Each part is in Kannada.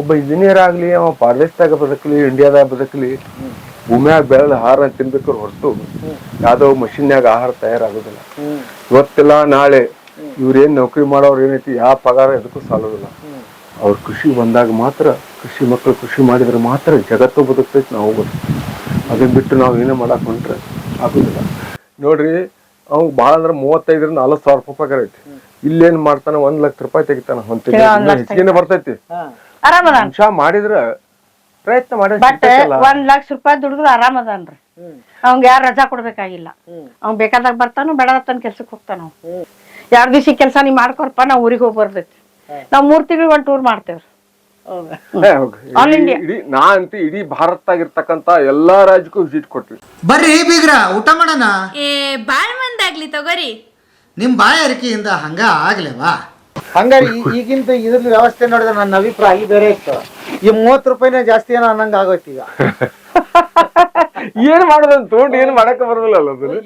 ಒಬ್ಬ ಇಂಜಿನಿಯರ್ ಆಗ್ಲಿ ಅವ ಪಾರ್ದೇಶದಾಗ ಬದುಕಲಿ ಇಂಡಿಯಾದಾಗ ಬದುಕಲಿ ಭೂಮ್ಯಾಗ ಬೆಳೆದ ಆಹಾರ ತಿನ್ಬೇಕಾದ್ರೆ ಹೊರತು. ಯಾವ್ದೋ ಮಷಿನ್ಯಾಗ ಆಹಾರ ತಯಾರಾಗೋದಿಲ್ಲ. ಇವತ್ತಿಲ್ಲ ನಾಳೆ ಇವ್ರೇನ್ ನೌಕರಿ ಮಾಡೋರು ಏನೈತಿ ಯಾವ ಪಗಾರ ಎದಕ್ಕೂ ಸಾಲೋದಿಲ್ಲ. ಅವ್ರ ಕೃಷಿ ಬಂದಾಗ ಮಾತ್ರ ಕೃಷಿ ಮಕ್ಕಳು ಕೃಷಿ ಮಾಡಿದ್ರೆ ಮಾತ್ರ ಜಗತ್ತು ಬದುಕ್ತೈತಿ ನಾವು ಬದುಕ್ತೀವಿ ಅದನ್ನ ಬಿಟ್ಟು ನಾವು ಏನೇ ಮಾಡಕ್ ಹೊಂಟ್ರೆ ಆಗೋದಿಲ್ಲ. ನೋಡ್ರಿ ಅವ್ ಭಾಳ ಅಂದ್ರೆ ಮೂವತ್ತೈದರಿಂದ ನಲವತ್ತು ಸಾವಿರ ರೂಪಾಯಿ ಪಗಾರ ಐತಿ. ಇಲ್ಲೇನ್ ಮಾಡ್ತಾನ ಒಂದ್ ಲಕ್ಷ ರೂಪಾಯಿ ತೆಗಿತಾನ ಹೊಂತ ಹೆಚ್ಚಿಗೆ ಬರ್ತೈತಿ. ಆರಾಮದ ಅಂಶ ಮಾಡಿದ್ರ ಪ್ರಯತ್ನ ಮಾಡಿ ಬಟ್ ಒಂದ್ ಲಕ್ಷ ರೂಪಾಯಿ ದುಡಿದ್ರು ಆರಾಮದನ್ರಿ ಅವಂಗ ಯಾರು ರಜಾ ಕೊಡ್ಬೇಕಾಗಿಲ್ಲ. ಅವ್ನ್ ಬೇಕಾದಾಗ ಬರ್ತಾನು ಬೇಡದತ್ತನ ಕೆಲ್ಸಕ್ಕೆ ಹೋಗ್ತಾನ ಅವ್ ಎರಡ್ ದಿವಸ ಕೆಲಸ ನೀ ಮಾಡ್ಕೊರಪ್ಪ ನಾವ್ ಊರಿಗೆ ಹೋಗಿ ಬರ್ತೈತಿ ನಾವ್ ಮೂರ್ ತಿಂಗಳು ಒಂದ್ ಟೂರ್ ಮಾಡ್ತೇವ್ರಿ. All India. ಇಡೀ ನಾ ಅಂತ ಇಡೀ ಭಾರತದಾಗಿರ್ತಕ್ಕಂತ ಎಲ್ಲಾ ರಾಜ್ಯಕ್ಕೂ ವಿಸಿಟ್ ಕೊಟ್ವಿ. ಬರ್ರಿ ಬೀಗ್ರ ಊಟ ಮಾಡೋಣ? ಏ ಬಾಳ್ ಮಂದಾಗ್ಲಿ ತಗೋರಿ. ನಿಮ್ಮ ಬಾಯಾರಿಕೆಯಿಂದ ಹಂಗ ಆಗ್ಲೇವಾ? ಹಂಗಾರೆ ಈಗಿಂದ ಈಗಿಂತ ಇದ್ರ ವ್ಯವಸ್ಥೆ ನೋಡಿದ್ರೆ ನನ್ನ ಅಭಿಪ್ರಾಯ ಬೇರೆ ಇತ್ತು. ಈ ಮೂವತ್ತು ರೂಪಾಯಿನೇ ಜಾಸ್ತಿ ಏನೋ ಅನ್ನಂಗ ಆಗೋಯ್ತು ಈಗ. ಏನ್ ಮಾಡೋದನ್ ತಗೊಂಡು ಏನ್ ಮಾಡಕ್ ಬರೋದಿಲ್ಲ ಅಲ್ಲ ಅದನ್ನ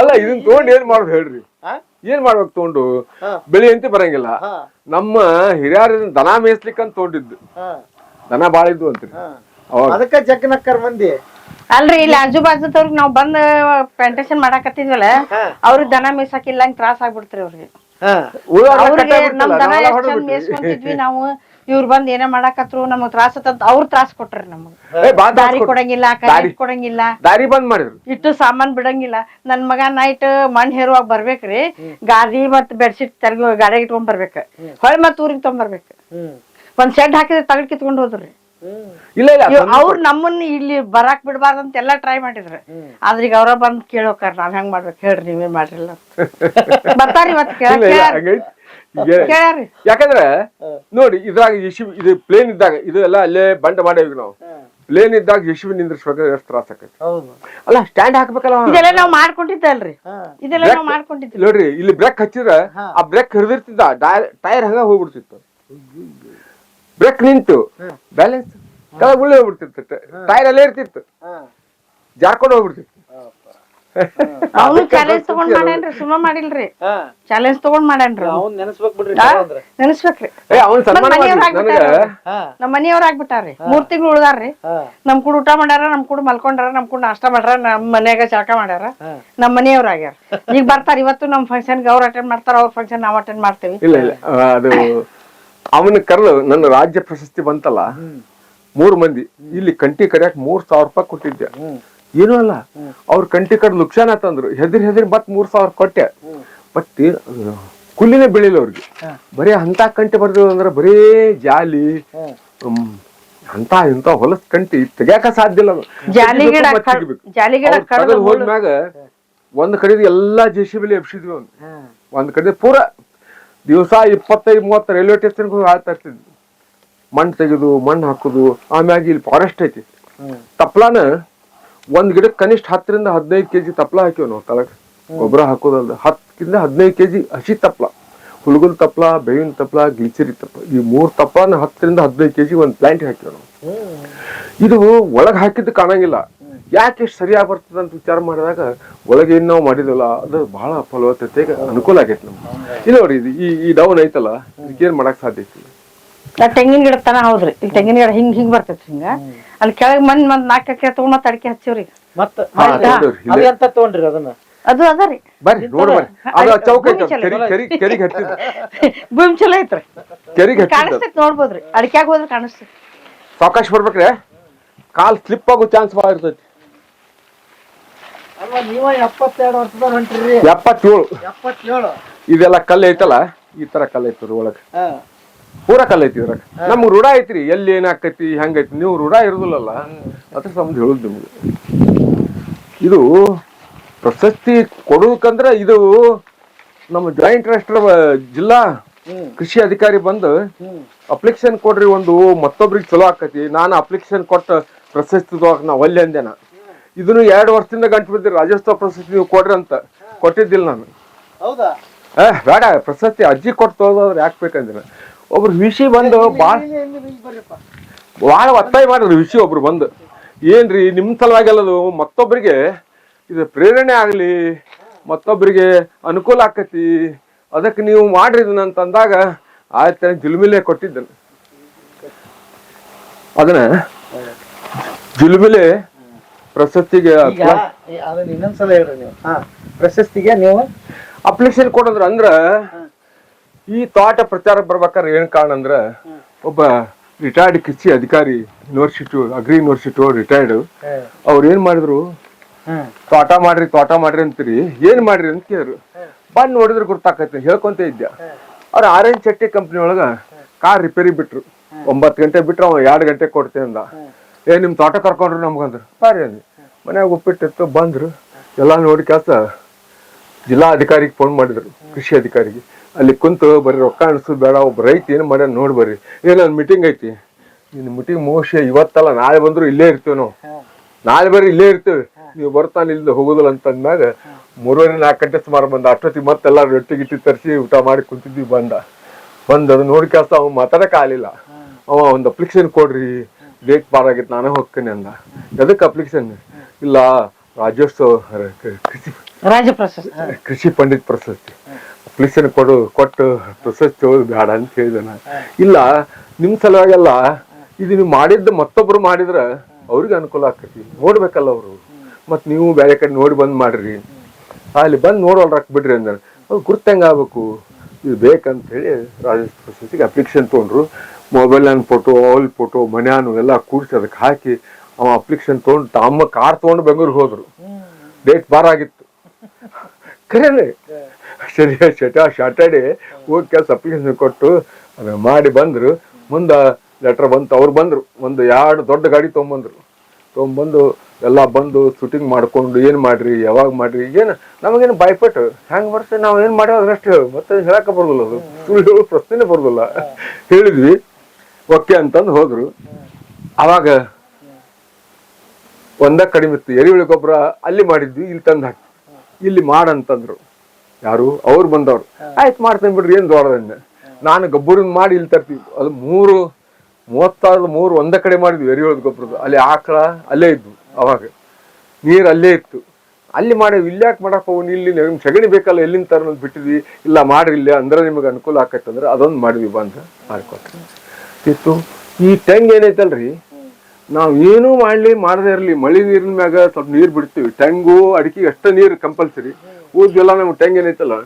ಅಲ್ಲ ಇದನ್ ತೊಂಡ್ ಏನ್ ಮಾಡೋದು ಹೇಳ್ರಿ. ಆ? ಏನ್ ಮಾಡ್ಬೇಕು ತಗೊಂಡು? ಹಾ. ಬೆಳಿ ಅಂತ ಬರಂಗಿಲ್ಲ. ಹಾ. ನಮ್ಮ ಹಿರಿಯರ ದನ ಮೇಯ್ಸ್ಲಿಕ್ಕಂತ ತಗೊಂಡಿದ್ದು. ಹಾ, ದನ ಬಾಳ ಇದ್ವು ಅಂತ ಹಾ. ಅವಾಗ. ಅದಕ್ಕ ಜಗ್ನಕ್ಕರ್ ಮಂದಿ. ಅಲ್ರಿ ಇಲ್ಲಿ ಆಜು ಬಾಜುದವ್ರಿಗೆ ನಾವ್ ಬಂದ್ ಪ್ಲಾಂಟೇಶನ್ ಮಾಡಾಕತ್ತಿದ್ವಲ್ಲ. ಅವ್ರಿಗೆ ದನ ಮೇಯ್ಸಾಕಿಲ್ಲ ಹಂಗ ತ್ರಾಸ ಆಗ್ಬಿಡ್ತ್ರಿ ಅವ್ರಿಗೆ. ಅವ್ರಿಗೆ ಕಟ್ಟಾಗ್ಬಿಡ್ತಲ್ಲ, ನಮ್ ದನ ನಾವೆಲ್ಲ ಎಷ್ಟ್ ಚಂದ ಹೊಡ್ದ್ಬಿಟ್ವಿ. ನಾವು ಇವ್ರು ಬಂದ್ ಏನೇ ಮಾಡಾಕತ್ರು ನಮಗ್ ತ್ರಾಸ ಆತಂತ ಅವ್ರ ತ್ರಾಸ ಕೊಟ್ರಿ ನಮಗ್. ದಾರಿ ದಾರಿ ಕೊಡು. ಕೊಡಂಗಿಲ್ಲ ದಾರಿ. ಕರೆಂಟ್ ಕೊಡಂಗಿಲ್ಲ. ದಾರಿ ಬಂದ್ ಮಾಡಿದ್ರು. ಇಟ್ಟು ಸಾಮಾನ್ ಬಿಡಂಗಿಲ್ಲ. ನನ್ ಮಗ ನೈಟ್ ಮಣ್ ಹೇರುವಾಗ ಬರ್ಬೇಕ್ರಿ ಗಾದಿ ಮತ್ ಬೆಡ್ಶೀಟ್ ತರ್ಗ ಗಾಡಿಯಾಗ ಇಟ್ಕೊಂಡ್ ಬರ್ಬೇಕ. ಹೊಳ್ ಮತ್ ಊರಿಗೆ ತಗೊಂಡ್ ಬರ್ಬೇಕು. ಒಂದ್ ಶೆಡ್ ಹಾಕಿದ್ರೆ ತಗಡ್ ಕಿತ್ಕೊಂಡ್ ಹೋದ್ರಿ. ಇಲ್ಲ ಇಲ್ಲ ಅವ್ರು ನಮ್ಮನ್ನ ಇಲ್ಲಿ ಬರಾಕ್ ಬಿಡಬಾರ್ದು ಅಂತ ಎಲ್ಲ ಟ್ರೈ ಮಾಡಿದ್ರು. ಆದ್ರೆ ಈಗ ಅವ್ರ ಬಂದ್ ಕೇಳೋಕಾರ ನಾನ್ ಹೆಂಗ್ ಮಾಡ್ಬೇಕು? ಹೇಳ್ರಿ ನೀವೇ ಮಾಡ್ರಿಲ್ಲ ಬರ್ತಾರಿ ಮತ್ ಯಾಕಂದ್ರೆ ನೋಡಿ ಇದ್ರಾಗ ಯಶಿವ್ ಇದು ಪ್ಲೇನ್ ಇದ್ದಾಗ ಇದು ಎಲ್ಲ ಅಲ್ಲೇ ಬಂಡ ಮಾಡೇವಿ ನಾವು. ಪ್ಲೇನ್ ಇದ್ದಾಗ ಯಶಿವ್ ನಿಂದ್ರಿಸ್ಬೇಕಾದ್ರೆ ಎಷ್ಟು ತ್ರಾಸ ಆಕೈತಿ. ಹೌದು. ಅಲ್ಲ ಸ್ಟ್ಯಾಂಡ್ ಹಾಕ್ಬೇಕಲ್ಲ. ಇದೆಲ್ಲ ನಾವ್ ಮಾಡ್ಕೊಂಡಿದ್ದಲ್ರಿ. ಇದೆಲ್ಲ ನಾವು ಮಾಡ್ಕೊಂಡಿದ್ವಿ. ನೋಡ್ರಿ ಇಲ್ಲಿ ಬ್ರೇಕ್ ಹಚ್ಚಿದ್ರ ಆ ಬ್ರೇಕ್ ಹಿಡಿದಿರ್ತಿದ್ದ ಟೈರ್ ಹಂಗ ಹೋಗ್ಬಿಡ್ತಿತ್ತು. ಬ್ರೇಕ್ ನಿಂತು ಬ್ಯಾಲೆನ್ಸ್ ಕೆಳಗೆ ಉಳ್ಳಿ ಹೋಗ್ಬಿಡ್ತಿತ್ತು ಟೈರ್ ಅಲ್ಲೇ ಇರ್ತಿತ್ತು ಹಾ. ಜಾರ್ಕೊಂಡು ಹೋಗ್ಬಿಡ್ತಿತ್ತು. ಅವನು ಚಾಲೆಂಜ್ ತಗೊಂಡ್ ಮಾಡ್ಯಾನ್ರಿ ಸುಮ್ಮ ಮಾಡಿಲ್ರಿ. ಹಾ. ಚಾಲೆಂಜ್ ತಗೊಂಡ್ ಮಾಡ್ಯಾನ್ರಿ ಅವ್ನು. ಅವ್ನ್ ನೆನೆಸ್ಬೇಕ್ ಬಿಡ್ರಿ ನೆನಸ್ಬೇಕ್ರಿ. ಮನೆಯವ್ರ್ ಆಗ್ಬಿಟ್ಟಾರ್ರಿ. ಮೂರ್ ತಿಂಗಳು ಉಳ್ದಾರ್ರಿ. ಹಾ. ನಮ್ ಕೂಡ ಊಟ ಮಾಡ್ಯಾರ ನಮ್ ಕೂಡ ಮಲ್ಕೊಂಡಾರ ನಮ್ ಕೂಡ ನಾಷ್ಟ ಮಾಡ್ಯಾರ ನಮ್ ಮನ್ಯಾಗ ಚಾಕ ಮಾಡ್ಯಾರ. ನಮ್ ಮನೆಯವ್ರ ಆಗ್ಯಾರ. ಈಗ ಬರ್ತಾರ ಇವತ್ತು ನಮ್ ಫಂಕ್ಷನ್ ಅವ್ರ ಅಟೆಂಡ್ ಮಾಡ್ತಾರ ಅವ್ರ ಫಂಕ್ಷನ್ ನಾವ್ ಅಟೆಂಡ್ ಮಾಡ್ತೇವಿ. ಇಲ್ಲ ಇಲ್ಲ. ಅದು ಅವನ ಕರೆದು ನನ್ನ ರಾಜ್ಯ ಪ್ರಶಸ್ತಿ ಬಂತಲ್ಲ? ಮೂರ್ ಮಂದಿ. ಇಲ್ಲಿ ಕಂಟಿ ಕಡಿಯಾಕ ಮೂರ್ ಸಾವಿರ ರೂಪಾಯಿ ಕೊಟ್ಟಿದ್ದೆ. ಏನೂ ಅಲ್ಲ. ಅವ್ರ ಕಂಟಿ ಕಡೆ ನುಕ್ಸಾನ ತಂದ್ರು. ಹೆದರಿ ಹೆದರಿ ಮತ್ ಮೂರ್ ಸಾವಿರ ಕೊಟ್ಟೆ. ಬಟ್ ಕುಲ್ಲಿನೇ ಬೆಳಿಲ್ಲ ಅವ್ರಿಗೆ. ಬರೀ ಅಂತ ಕಂಟಿ ಬರ್ದಿವ್ ಅಂದ್ರೆ ಬರೀ ಜಾಲಿ. ಅಂತ ಇಂತ ಹೊಲಸ್ ಕಂಟಿ ತೆಗ್ಯಾಕ ಸಾಧ್ಯ ಇಲ್ಲ. ಹೋದ್ಮ್ಯಾಗ ಒಂದ್ ಕಡೆ ಎಲ್ಲಾ ಜೆ ಸಿ ಬಿಲಿ ಎಬ್ಸಿದ್ವಿ ಅವ್ನು. ಒಂದ್ ಕಡೆ ಪೂರ ದಿವಸ ಇಪ್ಪತ್ತೈದು ಮೂವತ್ತು ರೈಲ್ವೆ ಸ್ಟೇಷನ್ ಆಳ್ತಾ ಇರ್ತಿದ್ವಿ ಮಣ್ಣು ತೆಗೆದು ಮಣ್ಣು ಹಾಕುದು ಆಮ್ಯಾಗ ಇಲ್ಲಿ ಫಾರೆಸ್ಟ್ ಐತಿ. ತಪ್ಲಾನ ಒಂದ್ ಗಿಡಕ್ಕೆ ಕನಿಷ್ಠ ಹತ್ತರಿಂದ ಹದಿನೈದು ಕೆಜಿ ತಪ್ಲ ಹಾಕಿವ್ ನಾವು ತಳಕ್ ಗೊಬ್ಬರ ಹಾಕೋದಲ್ದ ಹತ್ತರಿಂದ ಹದಿನೈದು ಕೆಜಿ ಹಸಿ ತಪ್ಲ. ಹುಲ್ಗುಲ್ ತಪ್ಲ ಬೇವಿನ ತಪ್ಲ ಗೀಚರಿ ತಪ್ಪ ಈ ಮೂರ್ ತಪ್ಲನ ಹತ್ತರಿಂದ ಹದಿನೈದು ಕೆಜಿ ಒಂದ್ ಪ್ಲಾಂಟ್ ಹಾಕಿವ್ ನಾವು. ಇದು ಒಳಗ್ ಹಾಕಿದ್ದು ಕಾಣಂಗಿಲ್ಲ. ಯಾಕೆ ಇಷ್ಟು ಸರಿಯಾಗಿ ಬರ್ತದೆ ಅಂತ ವಿಚಾರ ಮಾಡಿದಾಗ ಒಳಗೆ ಏನು ನಾವು ಮಾಡಿದಲ್ಲ ಅದು ಬಹಳ ಫಲವತ್ತತೆಗೆ ಅನುಕೂಲ ಆಗೈತೆ ನಮ್ಗೆ. ಇಲ್ಲ ನೋಡಿ ಇದು ಈ ಈ ಡೌನ್ ಐತಲ್ಲ ಇದಕ್ಕೇನು ಮಾಡಕ್ ಸಾಧ್ಯ ಐತಿ? ತೆಂಗಿನ ಗಿಡ ತನ ಹೌದ್ರಿ. ಇಲ್ಲಿ ತೆಂಗಿನ ಗಿಡ ಹಿಂಗ್ ಹಿಂಗ್ ಬರ್ತೈತಿ ಹಿಂಗ. ಅಲ್ಲಿ ಕೆಳಗ್ ಮಣ್ ಮಂದ್ ನಾಲ್ಕು ಎಕರೆ ತಗೊಂಡ್ ಮತ್ತೆ ಅಡಿಕೆ ಹಚ್ಚಿವ್ರಿ ಮತ್ತ ಅಂತ ತಗೊಂಡ್ರಿ ಅದನ್ನ? ಅದು ಅದರಿ ಬರ್ರಿ ನೋಡ್ ಬರ್ರಿ. ಅದು ಚೌಕ ಕೆರಿ ಕೆರಿ ಕೆರಿಗೆ ಹತ್ತಿದ ಭೂಮಿ ಚಲೋ ಐತ್ರಿ ಕೆರಿಗೆ ಕಾಣಿಸ್ತೈತಿ ನೋಡ್ಬೋದ್ರಿ. ಅಡಿಕೆ ಹೋದ್ರೆ ಕಾಣಿಸ್ತೈತಿ. ಸಾವಕಾಶ ಬರ್ಬೇಕ್ರೆ. ಕಾಲ್ ಸ್ಲಿಪ್ ಆಗೋ ಚಾನ್ಸ್ ಭಾಳ ಇರ್ತೈತಿ. ಅಲ್ಲ ನೀವ ಎಪ್ಪತ್ತೆರಡು ವರ್ಷದ ಹೊಂಟ್ರಿ. ಎಪ್ಪತ್ತೇಳು. ಎಪ್ಪತ್ತೇಳು. ಇದೆಲ್ಲ ಕಲ್ಲು ಐತಲ್ಲ? ಈ ತರ ಕಲ್ಲು ಐತಿ ಒಳಗ. ಪೂರ ಕಲ್ಲು ಐತಿ ಇದ್ರಾಗ. ನಮ್ಗೆ ರೂಢ ಐತ್ರಿ ಎಲ್ಲಿ ಏನಾಕೈತಿ ಹೆಂಗೈತಿ ನೀವು ರೂಢ ಇರುದಿಲ್ಲಲ್ಲ? ಅದ್ರ ಸಂಬಂಧ ಹೇಳುದು ನಿಮ್ಗೆ. ಇದು ಪ್ರಶಸ್ತಿ ಕೊಡೋಕಂದ್ರೆ ಇದು ನಮ್ಮ ಜಾಯಿಂಟ್ ರಾಷ್ಟ್ರ ಜಿಲ್ಲಾ ಕೃಷಿ ಅಧಿಕಾರಿ ಬಂದು ಅಪ್ಲಿಕೇಶನ್ ಕೊಡ್ರಿ ಒಂದು ಮತ್ತೊಬ್ರಿಗೆ ಚಲೋ ಆಕತಿ. ನಾನು ಅಪ್ಲಿಕೇಶನ್ ಕೊಟ್ಟ ಪ್ರಶಸ್ತಿ ತಗೋಕ್ ನಾ ಒಲ್ಲೆ ಅಂದೆ ನಾ. ಇದನ್ನು ಎರಡು ವರ್ಷದಿಂದ ಗಂಟು ಬಿದ್ದಿರಿ ರಾಜ್ಯೋತ್ಸವ ಪ್ರಶಸ್ತಿ ನೀವು ಕೊಡ್ರಿ ಅಂತ. ಕೊಟ್ಟಿದ್ದಿಲ್ಲ ನಾನು. ಹೌದಾ? ಏ ಬೇಡ ಪ್ರಶಸ್ತಿ ಅಜ್ಜಿ ಕೊಟ್ಟು ತೋದ್ರೆ ಯಾಕೆ ಬೇಕಂದ್ರೆ? ಒಬ್ರು ವಿಷಿ ಬಂದು ಭಾಳ ಭಾಳ ಒತ್ತಾಯ ಮಾಡಿದ್ರು ವಿಷಿ ಒಬ್ರು ಬಂದು. ಏನ್ರಿ ನಿಮ್ ಸಲುವಾಗಿ ಅಲ್ಲದು ಮತ್ತೊಬ್ಬರಿಗೆ ಇದು ಪ್ರೇರಣೆ ಆಗಲಿ ಮತ್ತೊಬ್ಬರಿಗೆ ಅನುಕೂಲ ಆಕತಿ ಅದಕ್ಕೆ ನೀವು ಮಾಡ್ರಿ ಅಂತ ಅಂದಾಗ ಆಯ್ತು ಜುಲ್ಮಿಲೆ ಕೊಟ್ಟಿದ್ದನು ಅದನ್ನ ಜುಲುಬಿಲೆ ಪ್ರಶಸ್ತಿಗೆ ಈಗ ಅದನ್ನ ಇನ್ನೊಂದ್ಸಲ ಹೇಳ್ರಿ ನೀವು. ಹಾ ಪ್ರಶಸ್ತಿಗೆ ನೀವು ಅಪ್ಲಿಕೇಶನ್ ಕೊಡೋದ್ರ ಅಂದ್ರ ಈ ತೋಟ ಪ್ರಚಾರ ಬರ್ಬೇಕಾದ್ರೆ ಏನ್ ಕಾರಣ ಅಂದ್ರ ಒಬ್ಬ ರಿಟೈರ್ಡ್ ಕೃಷಿ ಅಧಿಕಾರಿ ಯೂನಿವರ್ಸಿಟಿ ಅಗ್ರಿ ಯೂನಿವರ್ಸಿಟಿ ರಿಟೈರ್ಡ್ ಅವ್ರು ಏನ್ ಮಾಡಿದ್ರು? ತೋಟ ಮಾಡ್ರಿ ತೋಟ ಮಾಡ್ರಿ ಅಂತೀರಿ. ಏನ್ ಮಾಡ್ರಿ ಅಂತ ಕೇಳಿದ್ರು ಬಂದ್ ನೋಡಿದ್ರೆ ಗೊತ್ತಾಕೈತಿ ಹೇಳ್ಕೊಂತ ಇದ್ದೆ ಅವ್ರ ಆರ್ ಎನ್ ಚಟ್ಟಿ ಕಂಪ್ನಿ ಒಳಗ ಕಾರ್ ರಿಪೇರಿ ಬಿಟ್ರು. ಒಂಬತ್ತು ಗಂಟೆ ಬಿಟ್ರು ಅವ ಎರಡು ಗಂಟೆ ಕೊಡ್ತೇನೆ ಅಂದ. ಏ ನಿಮ್ ತೋಟ ಕರ್ಕೊಂಡ್ರು ನಮ್ಗಂದ್ರು. ಬಾರಿ ಅಂದ್ವಿ. ಮನ್ಯಾಗ ಒಪ್ಪಿಟ್ಟಿತ್ತು ಬಂದರು. ಎಲ್ಲ ನೋಡಿ ಕೆಲಸ. ಜಿಲ್ಲಾ ಅಧಿಕಾರಿಗೆ ಫೋನ್ ಮಾಡಿದ್ರು, ಕೃಷಿ ಅಧಿಕಾರಿಗೆ. ಅಲ್ಲಿ ಕುಂತು ಬರೀ ರೊಕ್ಕ ಅನ್ಸೋದು ಬೇಡ, ಒಬ್ಬ ರೈತ ಏನು ಮಾಡ್ಯಾನ ನೋಡಿ ಬರ್ರಿ. ಏನೊಂದು ಮೀಟಿಂಗ್ ಐತಿ. ನಿನ್ನ ಮೀಟಿಂಗ್ ಮೋಶ ಇವತ್ತಲ್ಲ, ನಾಳೆ ಬಂದ್ರು ಇಲ್ಲೇ ಇರ್ತೇವೆ ನಾವು. ನಾಳೆ ಬರ್ರಿ, ಇಲ್ಲೇ ಇರ್ತೇವೆ. ನೀವು ಬರ್ತಾನೆ ಇಲ್ಲಿಂದ ಹೋಗೋದಿಲ್ಲ ಅಂತ ಅಂದಾಗ ಮೂರುವರೆ ನಾಲ್ಕು ಗಂಟೆ ಸುಮಾರು ಬಂದ. ಅಷ್ಟೊತ್ತಿಗೆ ಮತ್ತೆಲ್ಲ ರೊಟ್ಟಿ ಗಿಟ್ಟಿ ತರಿಸಿ ಊಟ ಮಾಡಿ ಕುಂತಿದ್ವಿ ಬಂದ. ಬಂದು ಅದು ನೋಡಿ ಕೆಲಸ ಅವ್ನು ಮಾತಾಡಕ್ಕೆ ಆಗಲಿಲ್ಲ. ಅವ ಒಂದು ಅಪ್ಲಿಕೇಶನ್ ಕೊಡ್ರಿ ಡೇಟ್ ಪಾರಾಗಿತ್ತು ನಾನೇ ಹೋಗ್ತೇನೆ ಅಂದ. ಎದಕ್ಕೆ ಅಪ್ಲಿಕೇಶನ್ ಇಲ್ಲ ರಾಜ್ಯೋತ್ಸವ ಕೃಷಿ ರಾಜ್ಯ ಪ್ರಶಸ್ತಿ. ಕೃಷಿ ಪಂಡಿತ್ ಪ್ರಶಸ್ತಿ. ಅಪ್ಲಿಕೇಶನ್ ಕೊಡು ಕೊಟ್ಟು ಪ್ರಶಸ್ತಿ ಬೇಡ ಅಂತ ಹೇಳಿದೆ ನಾ ಇಲ್ಲ ನಿಮ್ಮ ಸಲುವಾಗೆಲ್ಲ ಇದು ನೀವು ಮಾಡಿದ್ದು ಮತ್ತೊಬ್ರು ಮಾಡಿದ್ರೆ ಅವ್ರಿಗೆ ಅನುಕೂಲ ಆಗ್ತೈತಿ ನೋಡ್ಬೇಕಲ್ಲ ಅವರು. ಮತ್ತು ನೀವು ಬೇರೆ ಕಡೆ ನೋಡಿ ಬಂದು ಮಾಡ್ರಿ. ಅಲ್ಲಿ ಬಂದ್ ನೋಡೋಲ್ರಕ್ ಬಿಡ್ರಿ ಅಂದ್ರೆ. ಅವ್ರು ಗುರ್ತ ಹೆಂಗ್ ಆಗ್ಬೇಕು? ಇದು ಬೇಕಂತೇಳಿ ಹೇಳಿ ರಾಜ್ಯ ಪ್ರಶಸ್ತಿಗೆ ಅಪ್ಲಿಕೇಶನ್ ತೊಗೊಂಡ್ರು. ಮೊಬೈಲ್ ಅನ್ನ ಫೋಟೋ ಆಲ್ ಫೋಟೋ ಮನ್ಯಾನು ಎಲ್ಲ ಕೂಡಿಸಿ ಅದಕ್ಕೆ ಹಾಕಿ ಅವ ಅಪ್ಲಿಕೇಶನ್ ತೊಗೊಂಡು ತಮ್ಮ ಕಾರ್ ತೊಗೊಂಡು ಬೆಂಗಳೂರಿಗೆ ಹೋದ್ರು. ಡೇಟ್ ಬಾರ್ ಆಗಿತ್ತು. ಖರೇನೆ ಸರಿ, ಶಟ ಶಾಟರ್ಡೆ ಹೋಗಿ ಕೆಲಸ ಅಪ್ಲಿಕೇಶನ್ ಕೊಟ್ಟು ಮಾಡಿ ಬಂದ್ರು. ಮುಂದ ಲೆಟರ್ ಬಂತು, ಅವ್ರು ಬಂದರು. ಒಂದು ಎರಡು ದೊಡ್ಡ ಗಾಡಿ ತೊಗೊಂಬಂದ್ರು. ತೊಗೊಂಬಂದು ಎಲ್ಲ ಬಂದು ಶೂಟಿಂಗ್ ಮಾಡಿಕೊಂಡು ಏನು ಮಾಡ್ರಿ, ಯಾವಾಗ ಮಾಡ್ರಿ, ಏನು, ನಮಗೇನು ಬಾಯ್ಪಟ್ಟು ಹ್ಯಾಂಗೆ ಬರ್ತೀವಿ ನಾವು ಏನು ಮಾಡ್ಯಾವ ಅದಷ್ಟು ಮತ್ತೆ ಹೇಳಕ್ಕೆ ಬರೋದಿಲ್ಲ ಅದು. ಸುಳ್ಳು ಪ್ರಶ್ನೆನೇ ಬರೋದಿಲ್ಲ. ಹೇಳಿದ್ವಿ. ಓಕೆ ಅಂತಂದು ಹೋದರು. ಅವಾಗ ಒಂದ ಕಡಿಮೆ ಇತ್ತು. ಎರಿಹುಳಿ ಗೊಬ್ಬರ ಅಲ್ಲಿ ಮಾಡಿದ್ವಿ ಇಲ್ಲಿ ತಂದು ಹಾಕಿ. ಇಲ್ಲಿ ಮಾಡಂತಂದ್ರು. ಯಾರು? ಅವ್ರು ಬಂದವ್ರು. ಆಯ್ತು ಮಾಡ್ತೇನೆ ಬಿಡ್ರಿ ಏನು ದೊಡ್ಡದಂದೆ ನಾನು ಗೊಬ್ಬರನ್ನ ಮಾಡಿ ಇಲ್ಲಿ ತರ್ತೀವಿ. ಅದು ಮೂರು ಮೂವತ್ತಾರು ಮೂರು ಒಂದ ಕಡೆ ಮಾಡಿದ್ವಿ ಎರಿಹುಳದ ಗೊಬ್ಬರದ್ದು ಅಲ್ಲಿ ಆಕಳ ಅಲ್ಲೇ ಇದ್ವು ಅವಾಗ. ನೀರು ಅಲ್ಲೇ ಇತ್ತು. ಅಲ್ಲಿ ಮಾಡಿ ಇಲ್ಲಿ ಯಾಕೆ ಮಾಡಕ್ ಹೋಗಿ ಇಲ್ಲಿ? ನಿಮ್ಗೆ ಸಗಣಿ ಬೇಕಲ್ಲ ಎಲ್ಲಿಂದ ತರೋದು ಬಿಟ್ಟಿದ್ವಿ. ಇಲ್ಲ ಮಾಡ್ರಿ ಇಲ್ಲಿ. ಅಂದ್ರೆ ನಿಮಗೆ ಅನುಕೂಲ ಆಕೈತಂದ್ರೆ ಅದೊಂದು ಮಾಡಿದ್ವಿ ಬಂದು. ಮಾಡ್ಕೊಟ್ರಿ. ಇತ್ತು. ಈ ಟೆಂಗ್ ಏನೈತಲ್ರಿ? ನಾವ್ ಏನೂ ಮಾಡ್ಲಿ ಮಾಡದೇ ಇರಲಿ ಮಳೆ ನೀರಿನ ಮ್ಯಾಗ ಸ್ವಲ್ಪ ನೀರು ಬಿಡ್ತೀವಿ. ಟೆಂಗು ಅಡಿಕೆ ಅಷ್ಟೇ ನೀರು ಕಂಪಲ್ಸರಿ ಊದಿಲ್ಲ ನಮ್ಗೆ ಟೆಂಗ್ ಏನೈತಲ್ಲ?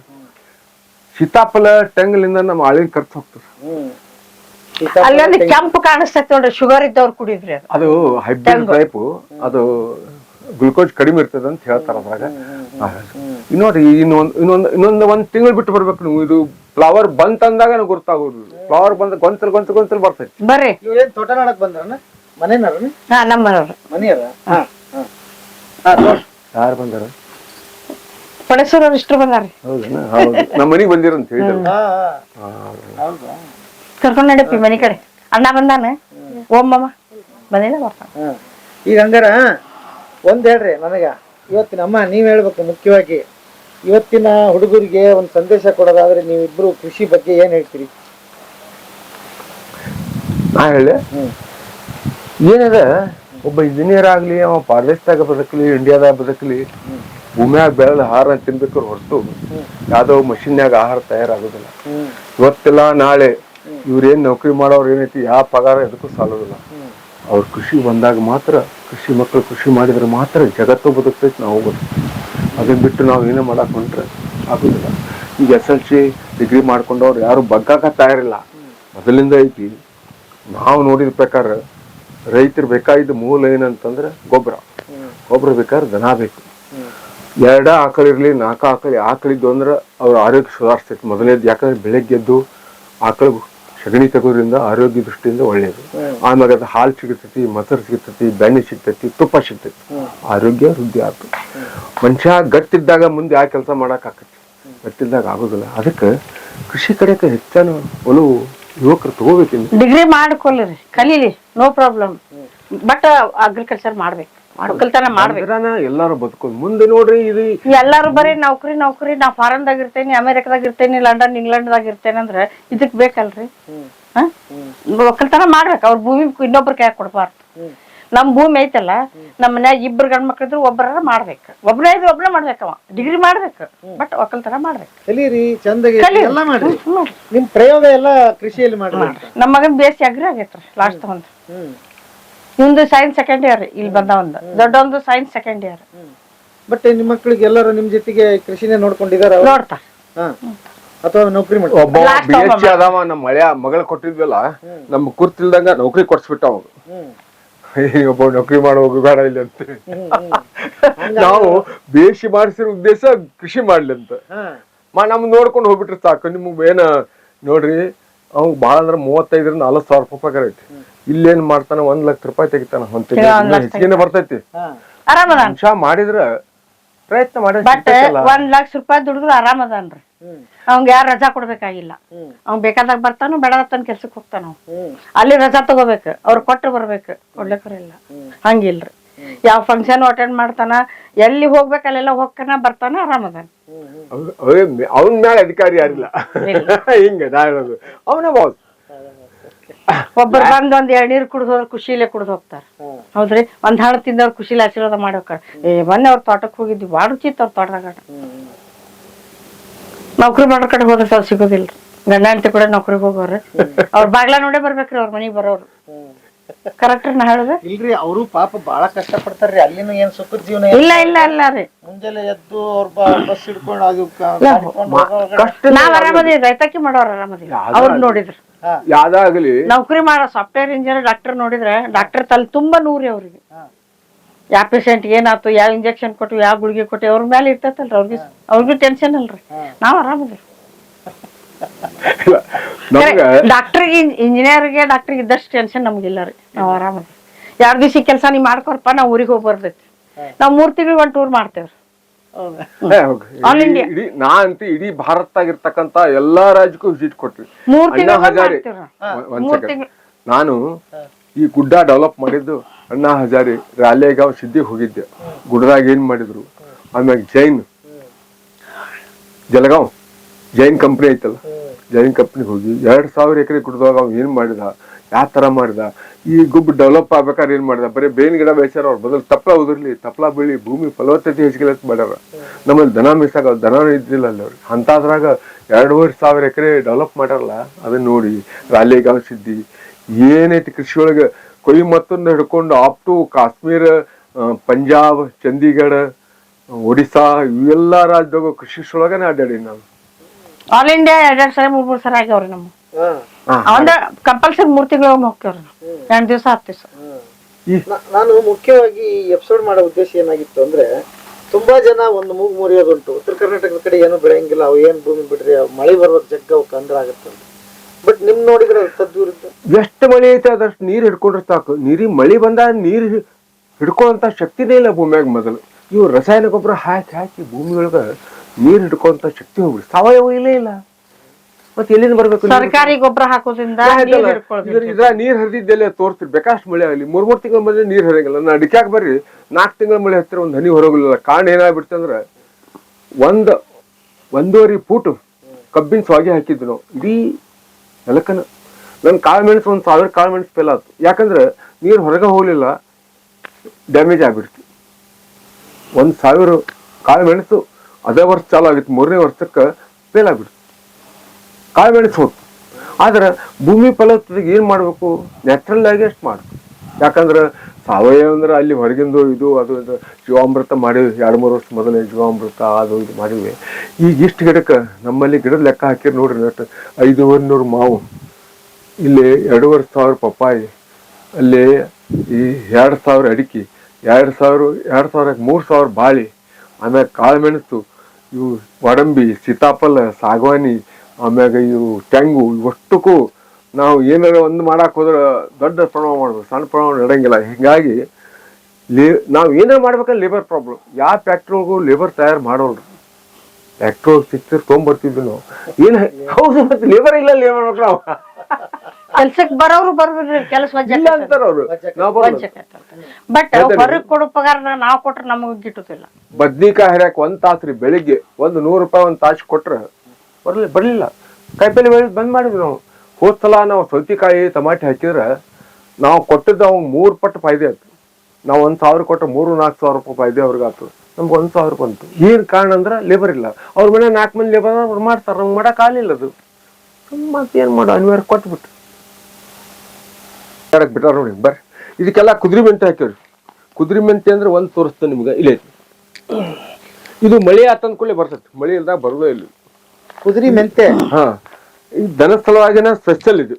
ಸೀತಾಫಲ ಟೆಂಗ್ಲಿಂದ ನಮ್ಮ ಆಳಿನ ಖರ್ಚು ಹೋಗ್ತದೆ. ಹ್ಮ್ ಅಲ್ಲೊಂದು ಕೆಂಪು ಕಾಣಿಸ್ತೈತಿ ನೋಡ್ರಿ ಶುಗರ್ ಇದ್ದವ್ರು ಕುಡಿದ್ರಿ ಅದು. ಹೈಬ್ರಿಡ್ ಟೈಪ್ ಅದು ಗ್ಲುಕೋಸ್ ಕಡಿಮೆ ಇರ್ತದೆ ಅಂತ ಹೇಳ್ತಾರ ಅದ್ರಾಗ. ಇನ್ನೊಡ್ರಿ ನೋಡ್ರಿ ಇನ್ನೊಂದ್ ಇನ್ನೊಂದ್ ಇನ್ನೊಂದ್ ಒಂದ್ ತಿಂಗಳು ಬಿಟ್ಟು ಬರ್ಬೇಕು ನೀವು. ಇದು ಫ್ಲವರ್ ಬಂತ ಅಂದಾಗ ಗೊತ್ತಾಗೋದು ಫ್ಲವರ್ ಬಂದ ಗೊಂತಲ್ ಗೊಂತಲ್ ಗೊಂತಲ್ ಬರ್ತೈತಿ. ಬರ್ರಿ. ತೋಟ ನಾಡಕ್ ಬಂದ್ರನ? ಮನೆನಾರ ಹಾ ನಮ್ಮನವ್ರು ಮನೆಯರ ಹಾ. ಹಾ ಹಾ. ತೋಟ ಯಾರು ಬಂದಾರ? ಪಡಸೂರವ್ರು ಇಷ್ಟ್ರು ಹೌದಾ ಹೌದು. ನಮ್ಮ ಮನೆಗೆ ಬಂದಿರ ಅಂತ ಹೇಳಿದ್ರು. ಹಾ ಹಾ. ಹೌದಾ? ಕರ್ಕೊಂಡ್ ನಡಪಿ ಮನೆ ಕಡೆ. ಅಣ್ಣ ಬಂದಾನ? ಓಮ್ಮಮ್ಮ ಬಂದಿಲ್ಲ ಬರ್ತಾನ. ಹಾ. ಈಗ ಹಂಗಾರ ಒಂದ್ ಹೇಳ್ರಿ ನನಗ. ಇವತ್ತಿನ ಅಮ್ಮ ನೀವ್ ಹೇಳ್ಬೇಕು ಮುಖ್ಯವಾಗಿ. ಇವತ್ತಿನ ಹುಡುಗರಿಗೆ ಒಂದ್ ಸಂದೇಶ ಕೊಡೋದಾದ್ರೆ ನೀವಿಬ್ರು ಕೃಷಿ ಬಗ್ಗೆ ಏನ್ ಹೇಳ್ತೀರಿ? ನಾ ಹೇಳಿ ಹ್ಮ್. ಏನದ? ಒಬ್ಬ ಇಂಜಿನಿಯರ್ ಆಗ್ಲಿ, ಅವ ಪಾರ್ದೇಶದಾಗ ಬದುಕಲಿ, ಇಂಡಿಯಾದಾಗ ಬದುಕಲಿ, ಭೂಮ್ಯಾಗ ಬೆಳೆದ ಆಹಾರ ತಿನ್ಬೇಕು ಹೊರತು ಯಾವ್ದೋ ಮಷಿನ್ಯಾಗ ಆಹಾರ ತಯಾರಾಗೋದಿಲ್ಲ. ಇವತ್ತಿಲ್ಲ, ನಾಳೆ ಇವ್ರೇನ್ ನೌಕರಿ ಮಾಡೋರು ಏನೈತಿ ಯಾವ ಪಗಾರ ಎದಕ್ಕೂ ಸಾಲೋದಿಲ್ಲ. ಅವ್ರ ಕೃಷಿ ಬಂದಾಗ ಮಾತ್ರ, ಕೃಷಿ ಮಕ್ಕಳು ಕೃಷಿ ಮಾಡಿದ್ರೆ ಮಾತ್ರ ಜಗತ್ತು ಬದುಕ್ತೈತಿ ನಾವು ಬದುಕ್ತೀವಿ ಅದನ್ನ ಬಿಟ್ಟು ನಾವು ಏನೇ ಮಾಡಕ್ ಹೊಂಟ್ರೆ ಆಗೋದಿಲ್ಲ. ಈಗ ಎಸ್ ಎಲ್ ಸಿ ಡಿಗ್ರಿ ಮಾಡ್ಕೊಂಡವ್ರು ಯಾರು ಬಗ್ಗಾಕ ತಯಾರಿಲ್ಲ. ಮೊದಲಿಂದ ಐತಿ. ನಾವು ನೋಡಿದ ಪ್ರಕಾರ ರೈತರು ಬೇಕಾಗಿದ್ದ ಮೂಲ ಏನಂತಂದ್ರೆ ಗೊಬ್ಬರ. ಗೊಬ್ಬರ ಬೇಕಾದ್ರೆ ದನ ಬೇಕು. ಎರಡ ಆಕಳ ಇರ್ಲಿ ನಾಲ್ಕು ಆಕಳು ಆಕಳಿದ್ದು ಅಂದ್ರೆ ಅವ್ರ ಆರೋಗ್ಯ ಸುಧಾರಿಸ್ತೈತಿ. ಮೊದಲನೇದು ಯಾಕಂದ್ರೆ ಬೆಳಗ್ಗೆ ಎದ್ದು ಆಕಳ ಸಗಣಿ ತೆಗೋದ್ರಿಂದ ಆರೋಗ್ಯ ದೃಷ್ಟಿಯಿಂದ ಒಳ್ಳೇದು. ಆಮೇಲೆ ಅದು ಹಾಲು ಸಿಗತೈತಿ ಮೊಸರು ಸಿಗತೈತಿ ಬೆಣ್ಣೆ ಸಿಗ್ತೈತಿ ತುಪ್ಪ ಸಿಗ್ತೈತಿ. ಆರೋಗ್ಯ ವೃದ್ಧಿ ಆಗ್ತದೆ. ಮನುಷ್ಯ ಗಟ್ಟಿದ್ದಾಗ ಮುಂದೆ ಆ ಕೆಲಸ ಮಾಡಕ್ ಆಕತಿ ಗಟ್ಟಿದ್ದಾಗ ಆಗೋದಿಲ್ಲ. ಅದಕ್ಕೆ ಕೃಷಿ ಕಡೆಗೆ ಹೆಚ್ಚಾನು ಒಲವು ಯುವಕರು ತಗೋಬೇಕಿನ್ನು. ಡಿಗ್ರಿ ಮಾಡ್ಕೊಳ್ರಿ ಕಲೀಲಿ ನೋ ಪ್ರಾಬ್ಲಮ್ ಬಟ್ ಅಗ್ರಿಕಲ್ಚರ್ ಮಾಡ್ಬೇಕು ಒಕ್ಕಲ್ತನ ಮಾಡ್ಬೇಕು. ಅಂದ್ರನ ಎಲ್ಲಾರು ಬದುಕೋದು ಮುಂದೆ ನೋಡ್ರಿ ಇದು ಎಲ್ಲಾರು ಬರೀ ನೌಕರಿ ನೌಕರಿ ನಾ ಫಾರನ್ದಾಗ ಇರ್ತೇನೆ ಅಮೆರಿಕದಾಗ ಇರ್ತೇನೆ ಲಂಡನ್ ಇಂಗ್ಲೆಂಡ್ದಾಗ ಇರ್ತೇನೆ ಅಂದ್ರೆ ಇದಕ್ ಬೇಕಲ್ರಿ? ಹ? ಒಕ್ಕಲ್ತನ ಮಾಡ್ಬೇಕು ಅವ್ರ ಭೂಮಿ ಇನ್ನೊಬ್ರ ಕೈ ಕೊಡ್ಬಾರ್ದು? ನಮ್ ಭೂಮಿ ಐತಲ್ಲ ನಮ್ಮ ಮನ್ಯಾಗ ಇಬ್ರು ಗಂಡ್ ಮಕ್ಳಿದ್ರು ಒಬ್ಬರ ಮಾಡ್ಬೇಕು. ಒಬ್ಬನೇ ಇದ್ರು ಒಬ್ಬನೇ ಮಾಡ್ಬೇಕವ ಡಿಗ್ರಿ ಮಾಡ್ಬೇಕು ಬಟ್ ಒಕ್ಕಲ್ತನ ಮಾಡ್ಬೇಕು. ಕಲೀರಿ ಚಂದಗೆ ಕಲೀರಿ. ಎಲ್ಲ ಮಾಡ್ರಿ. ಹ್ಮ್. ನಿಮ್ ಪ್ರಯೋಗ ಎಲ್ಲ ಕೃಷಿಯಲ್ಲಿ ಮಾಡ್ರಿ. ನಮ್ಮ ಮಗನ್ ಬೇಸಿ ಅಗ್ರಿ ಆಗೈತ್ರಿ ಲಾಸ್ಟ್ ತಗೊಂಡ್ ಹ್ಮ್. ಇವಂದು ಸೈನ್ಸ್ ಸೆಕೆಂಡ್ ಇಯರ್ ಇಲ್ಲಿ ಬಂದ ಒಂದು. ದೊಡ್ಡೊಂದು ಸೈನ್ಸ್ ಸೆಕೆಂಡ್ ಇಯರ್ ಬಟ್ ನಿಮ್ಮ ಮಕ್ಳಿಗೆ ಎಲ್ಲರೂ ನಿಮ್ ಜೊತೆಗೆ ಕೃಷಿನೇ ನೋಡ್ಕೊಂಡಿದಾರ ನೋಡ್ತಾ. ಹಾ. ಅಥವಾ ನೌಕರಿ ಮಾಡ್ತಾರೆ ಒಬ್ಬ Last ಬಿ ಎಚ್ ಅದಾವ ನಮ್ಮ ಮಳೆಯ ಮಗಳ ಕೊಟ್ಟಿದ್ವಲ್ಲ ನಮ್ ಕುರ್ತಿಲ್ದಂಗ ನೌಕರಿ ಕೊಡ್ಸ್ಬಿಟ್ಟ ಅವ್ರು. ಹ್ಮ್. ಒಬ್ಬ ನೌಕರಿ ಮಾಡುವಾಗ ಬೇಡ ಇಲ್ಲ ಅಂತ. ನಾವು ಬೇಷಿ ಮಾಡಿಸಿರೋ ಉದ್ದೇಶ ಕೃಷಿ ಮಾಡ್ಲಿ ಅಂತ. ಮಾ ನಮ್ ನೋಡ್ಕೊಂಡು ಹೋಗ್ಬಿಟ್ರೆ ಸಾಕು. ನಿಮ್ಗೆ ಏನ ನೋಡ್ರಿ ಅವ್ ಭಾಳ ಅಂದ್ರೆ ಮೂವತ್ತೈದರಿಂದ ನಲವತ್ತು ಸಾವಿರ ರೂಪಾಯಿ ಐತಿ. ಇಲ್ಲೇನ್ ಮಾಡ್ತಾನ ಒಂದ್ ಲಕ್ಷ ರೂಪಾಯಿ ತೆಗಿತಾನ ಲಕ್ಷ ಹೆಚ್ಚಿಗೆನೆ ಬರ್ತೈತಿ. ಆರಾಮದ ಮಾಡಿದ್ರ ಪ್ರಯತ್ನ ಮಾಡಿ. ಒಂದ್ ಲಕ್ಷ ರೂಪಾಯಿ ದುಡಿದ್ರು ಆರಾಮದಾನ್ರಿ. ಹ್ಮ್. ಅವ್ನ್ಗ ಯಾರು ರಜಾ ಕೊಡ್ಬೇಕಾಗಿಲ್ಲ. ಅವ್ನ್ ಬೇಕಾದಾಗ ಬರ್ತಾನು ಬೇಡದತ್ತನ್ ಕೆಲ್ಸಕ್ಕೆ ಹೋಗ್ತಾನ ಅಲ್ಲಿ ರಜಾ ತಗೋಬೇಕು ಅವ್ರು ಕೊಟ್ಟು ಬರ್ಬೇಕು ಕೊಡ್ಲಿಕ್ಕರಿಲ್ಲ ಹಂಗಿಲ್ರಿ. ಯಾವ ಫಂಕ್ಷನ್ ಅಟೆಂಡ್ ಮಾಡ್ತಾನ ಎಲ್ಲಿ ಹೋಗ್ಬೇಕು ಅಲ್ಲೆಲ್ಲ ಹೋಗ್ತಾನ ಬರ್ತಾನ ಆರಾಮದಾನ ಅವನ ಮೇಲೆ ಅಧಿಕಾರಿ ಯಾರಿಲ್ಲ. ಹಿಂಗ ಹೇಳೋದು ಅವನ ಬಾಸ್ ಒಬ್ಬರು ಬಂದ್ ಒಂದ್ ಎಳ್ನೀರ್ ಕುಡ್ದು ಹೋದ್ರೆ ಖುಷಿಲೇ ಕುಡ್ದು ಹೋಗ್ತಾರ. ಹೌದ್ರಿ? ಒಂದ್ ಹಣ್ಣು ತಿಂದವ್ರು ಖುಷಿಲಿ ಆಶೀರ್ವಾದ ಮಾಡಿ ಹೋಗ್ತಾರ ಏ ಮೊನ್ನೆ ಅವ್ರ ತೋಟಕ್ ಹೋಗಿದ್ವಿ ಬಾಳ ರುಚಿ ಇತ್ತು ಅವ್ರ ತೋಟದಾಗ ನೌಕರಿ ಮಾಡೋ ಕಡೆ ಹೋದ್ರೆ ಸ್ವಲ್ಪ ಸಿಗೋದಿಲ್ಲ. ಗಂಡ ಹೆಂಡತಿ ಕೂಡ ನೌಕರಿಗೆ ಹೋಗೋರು ಅವ್ರ ಬಾಗ್ಲ ನೋಡೇ ಬರ್ಬೇಕ್ರಿ ಅವ್ರ ಮನಿಗ್ ಬರೋರು ಕರೆಕ್ಟ್ ನಾ ಹೇಳುದ? ಇಲ್ರಿ ಅವರು ಪಾಪ ಬಹಳ ಕಷ್ಟ ಪಡ್ತಾರ್ರಿ ಅಲ್ಲಿನೂ ಏನ್ ಸುಖ ಜೀವನ ಇಲ್ಲ ಇಲ್ಲ ಇಲ್ಲ ರೀ. ಮುಂಜಾನೆ ಎದ್ದು ಅವ್ರ ಬಸ್ ಹಿಡ್ಕೊಂಡು ಅದು ನಾವ್ ಆರಾಮದಿ ರೈತಾಕಿ ಮಾಡೋರ್ ಆರಾಮದಿ ಅವ್ರ ನೋಡಿದ್ರು. ಹಾ. ಯಾವ್ದಾಗ್ಲಿ ನೌಕರಿ ಮಾಡೋ ಸಾಫ್ಟ್ವೇರ್ ಇಂಜಿನಿಯರ್ ಡಾಕ್ಟರ್ ನೋಡಿದ್ರೆ ಡಾಕ್ಟರ್ ತಲೆ ತುಂಬಾ ನೂರಿ ಅವ್ರಿಗೆ. ಹಾ. ಯಾವ ಪೇಷಂಟ್ ಏನಾಯ್ತು ಯಾವ ಇಂಜೆಕ್ಷನ್ ಕೊಟ್ಟು ಯಾವ ಗುಳಿಗೆ ಕೊಟ್ಟು ಅವ್ರ ಮೇಲೆ ಇರ್ತೈತಲ್ರಿ ಅವ್ರಿಗೆ. ಅವ್ರಿಗೂ ಟೆನ್ಷನ್ ಅಲ್ರಿ. ನಾವು ಆರಾಮದ್ರಿ ಡಾಕ್ಟ್ರಿಗೆ ಇಂಜಿನಿಯರ್ಗೆ ಡಾಕ್ಟ್ರಿಗೆ ಇದ್ದಷ್ಟು ಟೆನ್ಷನ್ ನಮ್ಗಿಲ್ಲ ರೀ ನಾವು ಆರಾಮದ್ರಿ ಎರಡು ದಿವಸ ಕೆಲಸ ನೀವು ಮಾಡ್ಕೊರಪ್ಪ ನಾವು ಊರಿಗೆ ಹೋಗಿ ಬರ್ತೈತಿ ನಾವು ಮೂರು ತಿಂಗಳಿಗೆ ಒಂದು ಟೂರ್ ಮಾಡ್ತೇವ್ರಿ. ಇಡೀ- ನಾ ಅಂತ ಇಡೀ ಭಾರತದಾಗಿರ್ತಕ್ಕಂತ ಎಲ್ಲಾ ರಾಜ್ಯಕ್ಕೂ ವಿಸಿಟ್ ಕೊಟ್ವಿ. ತಿಂಗಳು. ತಿಂಗಳು ನಾನು ಈ ಗುಡ್ಡ ಡೆವಲಪ್ ಮಾಡಿದ್ದು ಅಣ್ಣಾ ಹಜಾರಿ, ರಾಲೇಗಾಂವ್ ಸಿದ್ದಿಗೆ ಹೋಗಿದ್ದೆ. ಗುಡ್ಡದಾಗ ಏನ್ ಮಾಡಿದ್ರು? ಆಮ್ಯಾಗ ಜೈನ್, ಜಲಗಾಂವ್, ಜೈನ್ ಕಂಪ್ನಿ ಐತಲ್ಲ, ಜೈನ್ ಕಂಪ್ನಿಗೆ ಹೋಗಿ ಎರಡ್ ಸಾವಿರ ಎಕರೆ ಗುಡ್ಡದಾಗ ಅವ್ ಏನ್ ಮಾಡಿದ, ಯಾವ ತರ ಮಾಡಿದ, ಈ ಗುಬ್ ಡೆವಲಪ್ ಆಗ್ಬೇಕಾದ್ರೆ ಏನ್ ಮಾಡಿದ? ಬರೀ ಬೇನ್ ಗಿಡ ಬೆಳೆಸ್ಯಾರ ಅವ್ರ ಬದಲು ತಪ್ಪಲ ಉದುರ್ಲಿ ತಪ್ಪಲ ಬೆಳಿ ಭೂಮಿ ಫಲವತ್ತತೆ ಹೆಚ್ಚಿಗೆ ಮಾಡ್ಯಾರ. ನಮ್ಮಲ್ಲಿ ದನ ಮೀಸಾಗ ದನ ಇದ್ದಿಲ್ಲ ಅಲ್ಲಿ ಅವ್ರಿಗೆ ಅಂತದ್ರಾಗ ಎರಡೂವರೆ ಸಾವಿರ ಎಕರೆ ಡೆವಲಪ್ ಮಾಡ್ಯಾರಲ್ಲ, ಅದನ್ನ ನೋಡಿ, ರಾಲೇಗಾಂವ್ ಸಿದ್ದಿ ಏನೈತಿ ಕೃಷಿಯೊಳಗೆ ಕೊಯ್ ಮತ್ತೊಂದು ಹಿಡ್ಕೊಂಡು ಆಪ್ ಟು ಕಾಶ್ಮೀರ ಪಂಜಾಬ್ ಚಂಡೀಗಢ ಒಡಿಸ್ಸಾ ಇವೆಲ್ಲ ರಾಜ್ಯದಾಗ ಕೃಷಿ ಒಳಗನೆ ಅಡ್ಡಾಡಿ ನಾನು ಆಲ್ ಇಂಡಿಯಾ ಎರಡೆರಡ್ ಸಲ ಮೂರ್ ಮೂರ್ ಸಲ ಆಗ್ಯಾವ್ರಿ ನಮ್ಮ ಒಂದ ಕಂಪಲ್ಸರಿ ಮೂರ್ ತಿಂಗಳು ಹೋಗ್ತೇವ್ರಿ ಎರಡು ದಿವಸ ಹತ್ತು ದಿವಸ. ನಾನು ಮುಖ್ಯವಾಗಿ ಈ ಎಪಿಸೋಡ್ ಮಾಡೋ ಉದ್ದೇಶ ಏನಾಗಿತ್ತು ಅಂದ್ರೆ ತುಂಬಾ ಜನ ಒಂದು ಮೂಗು ಮುರಿಯೋದುಂಟು. ಉತ್ತರ ಕರ್ನಾಟಕದ ಕಡೆ ಏನು ಬೆಳೆಯಂಗಿಲ್ಲ. ಅವು ಏನ್ ಭೂಮಿ ಬಿಡ್ರಿ ಅವು ಮಳೆ ಬರೋದ್ ಜಗ್ಗ ಅವು ಕಂದ್ರ ಆಗತ್ತೆ ಬಟ್ ನಿಮ್ ನೋಡಿದ್ರೆ ತದ್ವಿರುದ್ಧ ಎಷ್ಟು ಮಳೆ ಐತೆ ಅದಷ್ಟು ನೀರು ಹಿಡ್ಕೊಂಡ್ರೆ ಸಾಕು. ನೀರಿಗೆ ಮಳೆ ಬಂದಾಗ ನೀರು ಹಿಡ್ಕೊಳ್ಳೋಂಥ ಶಕ್ತಿನೇ ಇಲ್ಲ ಭೂಮಿಯಾಗ ಮೊದಲು. ಇವು ರಸಾಯನ ಗೊಬ್ಬರ ಹಾಕಿ ಹಾಕಿ ಭೂಮಿ ಒಳಗ ನೀರು ಹಿಡ್ಕೊಂತ ಶಕ್ತಿ ಹೋಗ್ಬಿಡಿ ಸಾವಯವ ಇಲ್ಲೇ ಇಲ್ಲ. ಮತ್ತೆ ಎಲ್ಲಿಂದ ಬರ್ಬೇಕು ನೀರು? ಸರ್ಕಾರಿ ಗೊಬ್ಬರ ಹಾಕೋದ್ರಿಂದ ನೀರ್. ಇದ್ರ ನೀರ್ ಹರಿದಿದ್ದೆಲ್ಲ ತೋರ್ಸ್ತೀರಿ ಬೇಕಾಷ್ಟು ಮಳೆ ಆಗಲಿ. ಮೂರ್ ಮೂರ್ ತಿಂಗಳ ಮಳೆ ನೀರ್ ಹರಿಯಂಗಿಲ್ಲ. ನಾ ಅಡಿಕ್ಯಾಕ ಬರ್ರಿ. ನಾಲ್ಕು ತಿಂಗಳ ಮಳೆ ಹತ್ತಿರ ಒಂದ್ ಹನಿ ಹೊರಗಿಲ್ಲ ಕಾರಣ ಏನಾಗ್ಬಿಡ್ತಂದ್ರ ಒಂದ್ ಒಂದೂವರೆ ಫೂಟ್ ಕಬ್ಬಿನ ಸ್ವಾಗಿ ಹಾಕಿದ್ವಿ ನಾವು. ಇಡೀ ನೆಲಕ್ಕನ ನನ್ನ ಕಾಳು ಮೆಣಸು ಒಂದು ಸಾವಿರ ಕಾಳು ಮೆಣಸು ಫೇಲ್ ಆಯ್ತು ಯಾಕಂದ್ರೆ ನೀರು ಹೊರಗೆ ಹೋಗಲಿಲ್ಲ ಡ್ಯಾಮೇಜ್ ಆಗ್ಬಿಡ್ತು. ಒಂದು ಸಾವಿರ ಕಾಳು ಮೆಣಸು ಅದೇ ವರ್ಷ ಚಾಲು ಆಗಿತ್ತು. ಮೂರನೇ ವರ್ಷಕ್ಕೆ ಫೇಲ್ ಆಗಿಬಿಡ್ತು. ಕಾಳು ಮೆಣಸು ಹೋಗ್ತು ಆದ್ರೆ ಭೂಮಿ ಫಲವತ್ತತೆಗೆ ಏನು ಮಾಡಬೇಕು? ನ್ಯಾಚುರಲ್ ಆಗಿ ಅಷ್ಟು ಮಾಡ್ಬೇಕು. ಯಾಕಂದ್ರೆ ಸಾವಯವ ಅಂದ್ರೆ ಅಲ್ಲಿ ಹೊರಗಿಂದು ಇದು, ಅದು ಇದು ಜೀವಾಮೃತ ಮಾಡಿವಿ ಎರಡು, ಮೂರು ವರ್ಷ ಮೊದಲೇ ಜೀವಾಮೃತ, ಅದು ಇದು ಮಾಡಿವಿ ಈಗ ಇಷ್ಟು ಗಿಡಕ್ಕೆ ನಮ್ಮಲ್ಲಿ ಗಿಡದ ಲೆಕ್ಕ ಹಾಕಿರಿ ನೋಡ್ರಿ ನಟ್ಟು ಐದೂವರೆ ನೂರು ಮಾವು. ಇಲ್ಲಿ ಎರಡೂವರೆ ಸಾವಿರ ಪಪ್ಪಾಯಿ. ಅಲ್ಲಿ ಈ ಎರಡು ಸಾವಿರ ಅಡಿಕೆ, ಎರಡು ಸಾವಿರ, ಎರಡು ಸಾವಿರಕ್ಕೆ ಮೂರು ಸಾವಿರ ಬಾಳೆ, ಆಮ್ಯಾಗ ಕಾಳುಮೆಣಸು, ಇವು ಗೋಡಂಬಿ ಸೀತಾಫಲ, ಸಾಗವಾನಿ, ಆಮ್ಯಾಗ ಇವು ತೆಂಗು ಇವಷ್ಟಕ್ಕೂ ನಾವು ಏನಾರ ಒಂದು ಮಾಡಕ್ಕೆ ಹೋದ್ರೆ ದೊಡ್ಡ ಪ್ರಮಾಣ ಮಾಡ್ಬೋದು ಸಣ್ಣ ಪ್ರಮಾಣ ನಡೆಯಂಗಿಲ್ಲ ಹೀಗಾಗಿ ಲೇ ನಾವು ಏನೇ ಮಾಡ್ಬೇಕಂದ್ರೆ ಲೇಬರ್ ಪ್ರಾಬ್ಲಮ್ ಯಾವ ಫ್ಯಾಕ್ಟ್ರಿಗೂ ಲೇಬರ್ ತಯಾರು ಮಾಡೋಲ್ರಿ ಫ್ಯಾಕ್ಟ್ರಿ ಸಿಕ್ತಿರ್ ತೊಗೊಂಬರ್ತಿದ್ವಿ ನಾವು. ಏನು ಹೌದು ಮತ್ತೆ ಲೇಬರ್ ಇಲ್ಲ ಲೇಬರ್ ಮಾಡ್ಬೇಕು ನಾವು. ಕೆಲ್ಸಕ್ ಬರೋರು ಬರ್ಬಿಡ್ರಿ ಕೆಲಸ ಇಲ್ಲ ಅಂತಾರ ಅವ್ರು. ನಾವು ಬರೋದು ಬಟ್ ಹೊರಗ್ ಕೊಡೋ ಪಗಾರ ನಾವ್ ಕೊಟ್ರೆ ನಮಗ್ ಗಿಟ್ಟುತ್ತಿಲ್ಲ ಬದ್ನಿಕಾಯಿ ಹರಿಯಾಕ ಒಂದ್ ತಾಸು ರೀ ಬೆಳಿಗ್ಗೆ ಒಂದು ನೂರು ರೂಪಾಯಿ ಒಂದ್ ತಾಸು ಕೊಟ್ರೆ ಬರ್ಲಿ ಬರ್ಲಿಲ್ಲ. ಕಾಯಿಪಲ್ಲೆ ಬೆಳೆ ಬಂದ್ ಮಾಡಿದ್ವಿ ನಾವು. ಹೋದ್ ಸಲ ನಾವು ಸೌತಿಕಾಯಿ ಟಮಾಟಿ ಹಾಕಿದ್ರೆ ನಾವು ಕೊಟ್ಟಿದ್ದ ಅವ್ನ್ ಮೂರು ಪಟ್ಟು ಫಾಯ್ದೆ ಆಯ್ತು. ನಾವು ಒಂದು ಸಾವಿರ ಕೊಟ್ಟು ಮೂರು ನಾಲ್ಕು ಸಾವಿರ ರೂಪಾಯಿ ಫಾಯ್ದೆ ಅವ್ರಿಗೆ ಆಯ್ತು ನಮ್ಗೆ ಒಂದು ಸಾವಿರ ಬಂತು. ಏನು ಕಾರಣ ಅಂದ್ರೆ ಲೇಬರ್ ಇಲ್ಲ. ಅವ್ರ ಮನೆ ನಾಲ್ಕು ಮಂದಿ ಲೇಬರ್ ಅವ್ರು ಮಾಡ್ತಾರೆ. ನಮ್ಗೆ ಮಾಡೋಕೆ ಆಗಲಿಲ್ಲ ಅದು. ಮತ್ತೆ ಏನು ಮಾಡೋ ಅನಿವಾರ್ಯ ಕೊಟ್ಬಿಟ್ಟು ಬಿಟ್ಟಾರ ನೋಡಿ ಬರ್ರಿ. ಇದಕ್ಕೆಲ್ಲ ಕುದುರೆ ಮೆಂತೆ ಹಾಕಿವ್ರಿ. ಕುದುರೆ ಮೆಂತೆ ಅಂದ್ರೆ ಒಂದು ತೋರಿಸ್ತೇನೆ ನಿಮ್ಗೆ. ಇಲ್ಲೇ. ಇದು ಮಳೆ ಆತಂದ ಕೂಡಲೇ ಬರ್ತೈತಿ. ಮಳೆ ಇಲ್ದಾಗ ಬರೋದೇ ಇಲ್ಲ. ಕುದುರೆ ಮೆಂತೆ ಹಾ. ಈ ದನ ಸಲುವಾಗಿನ ಸ್ಪೆಷಲ್ ಇದು.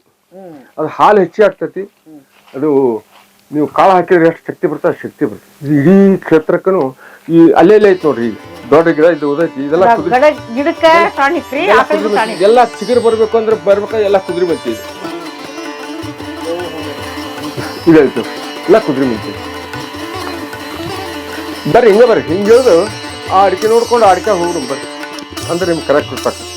ಅದು ಹಾಲು ಹೆಚ್ಚಿ ಆಗ್ತತಿ ಅದು ನೀವು ಕಾಳು ಹಾಕಿದ್ರೆ ಎಷ್ಟು ಶಕ್ತಿ ಬರ್ತದೆ ಅಷ್ಟು ಶಕ್ತಿ ಬರ್ತದೆ. ಇಡೀ ಕ್ಷೇತ್ರಕ್ಕೂ ಈ ಅಲ್ಲೇ ಐತೆ ನೋಡ್ರಿ ಈಗ ದೊಡ್ಡ ಗಿಡ ಇದು ಉದೈತಿ ಇದೆಲ್ಲ ಎಲ್ಲ ಚಿಗುರು ಬರ್ಬೇಕು ಅಂದ್ರೆ ಬರ್ಬೇಕಾದ್ರೆ ಎಲ್ಲ ಕುದುರೆ ಬಂತಿ ಇದೆ. ಇದಾಯ್ತು ಎಲ್ಲ ಕುದುರೆ ಬಂತಿ ಬರ್ರಿ ಹಿಂಗೆ ಬರ್ರಿ ಹಿಂಗೆ ಹೇಳಿದು ಆ ಅಡಿಕೆ ನೋಡ್ಕೊಂಡು ಆ ಅಡಿಕೆ ಹೋಗ್ರಿ ಬರ್ರಿ. ಅಂದ್ರೆ ನಿಮ್ಗೆ ಕರೆಕ್ಟ್ ಗೊತ್ತಾಗ್ತದೆ.